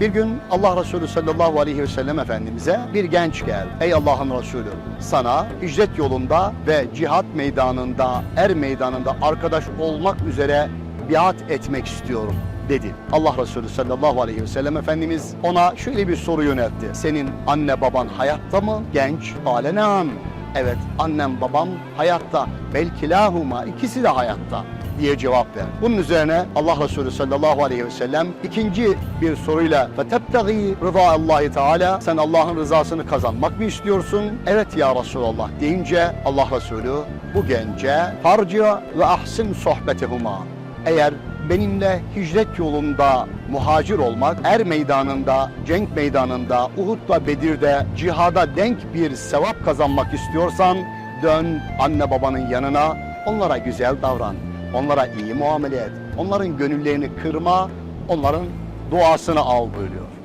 Bir gün Allah Resulü sallallahu aleyhi ve sellem Efendimiz'e bir genç geldi. Ey Allah'ın Resulü sana hicret yolunda ve cihat meydanında, er meydanında arkadaş olmak üzere biat etmek istiyorum dedi. Allah Resulü sallallahu aleyhi ve sellem Efendimiz ona şöyle bir soru yöneltti. Senin anne baban hayatta mı? Genç. Alenan. Evet annem babam hayatta. Belkilahuma ikisi de hayatta diye cevap ver. Bunun üzerine Allah Resulü sallallahu aleyhi ve sellem ikinci bir soruyla ve tebtagi rıza Allahi Teala sen Allah'ın rızasını kazanmak mı istiyorsun? Evet ya Resulallah deyince Allah Resulü bu gence harca ve ahsin sohbetihuma eğer benimle hicret yolunda muhacir olmak, er meydanında, cenk meydanında, Uhud'da, Bedir'de, cihada denk bir sevap kazanmak istiyorsan dön anne babanın yanına, onlara güzel davran, onlara iyi muamele et, onların gönüllerini kırma, onların duasını al buyuruyor.